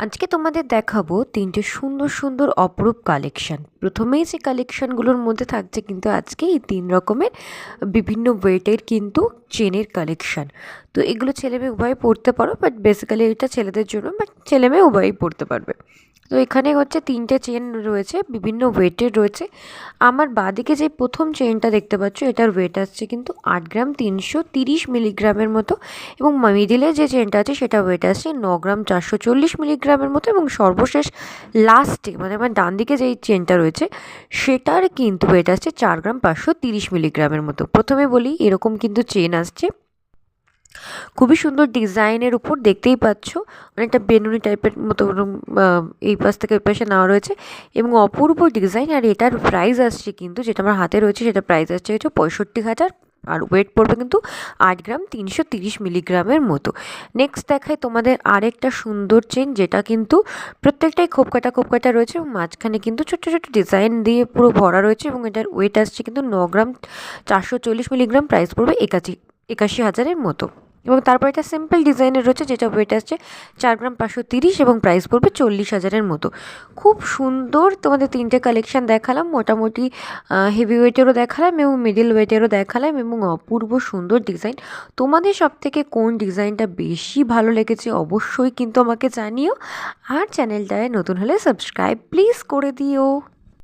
আজকে তোমাদের দেখাবো তিনটে সুন্দর সুন্দর অপরূপ কালেকশান প্রথমেই যে কালেকশানগুলোর মধ্যে থাকছে কিন্তু আজকে এই তিন রকমের বিভিন্ন ওয়েটের কিন্তু চেনের কালেকশান তো এগুলো ছেলেমেয়ে উভয় পড়তে পারো বাট বেসিক্যালি এটা ছেলেদের জন্য বাট ছেলে মেয়ে উভয়ই পড়তে পারবে। তো এখানে হচ্ছে তিনটে চেন রয়েছে, বিভিন্ন ওয়েটের রয়েছে। আমার বাদিকে যে প্রথম চেনটা দেখতে পাচ্ছ, এটার ওয়েট আসছে কিন্তু আট গ্রাম তিনশো তিরিশ মিলিগ্রামের মতো এবং মিডিলে যে চেনটা আছে, সেটা ওয়েট আসছে ন গ্রাম চারশো চল্লিশ মিলিগ্রামের মতো এবং সর্বশেষ লাস্টে মানে আমার ডান দিকে যেই চেনটা রয়েছে, সেটার কিন্তু ওয়েট আসছে চার গ্রাম পাঁচশো তিরিশ মিলিগ্রামের মতো। প্রথমে বলি, এরকম কিন্তু চেন আসছে। খুবই সুন্দর ডিজাইনের উপর দেখতেই পাচ্ছ। অনেকটা বেনুনি টাইপের মতো এই পাশ থেকে ওই পাশে নেওয়া রয়েছে এবং অপূর্ব ডিজাইন আর এটার প্রাইস আসছে কিন্তু, যেটা আমার হাতে রয়েছে সেটা প্রাইস আসছে হচ্ছে পঁয়ষট্টি হাজার আর ওয়েট পড়বে কিন্তু আট গ্রাম তিনশো তিরিশ মিলিগ্রামের মতো। নেক্সট দেখায় তোমাদের আরেকটা সুন্দর চেন যেটা কিন্তু প্রত্যেকটাই খোপ কাটা খোপ কাটা রয়েছে এবং মাঝখানে কিন্তু ছোট্ট ছোট্ট ডিজাইন দিয়ে পুরো ভরা রয়েছে এবং এটার ওয়েট আসছে কিন্তু ন গ্রাম চারশো চল্লিশ মিলিগ্রাম প্রাইস পড়বে একাশি একাশি হাজারের মতো। এবং তারপর এটা সিম্পল ডিজাইনের রয়েছে, যেটা ওয়েট আসছে চার গ্রাম পাঁচশো তিরিশ এবং প্রাইস পড়বে চল্লিশ হাজারের মতো। খুব সুন্দর তোমাদের তিনটে কালেকশন দেখালাম, মোটামুটি হেভি ওয়েটেরও দেখালাম এবং মিডিল ওয়েটেরও দেখালাম এবং অপূর্ব সুন্দর ডিজাইন তোমাদের সব থেকে কোন ডিজাইনটা বেশি ভালো লেগেছে অবশ্যই কিন্তু আমাকে জানিও। আর চ্যানেলটায় নতুন হলে সাবস্ক্রাইব প্লিজ করে দিও।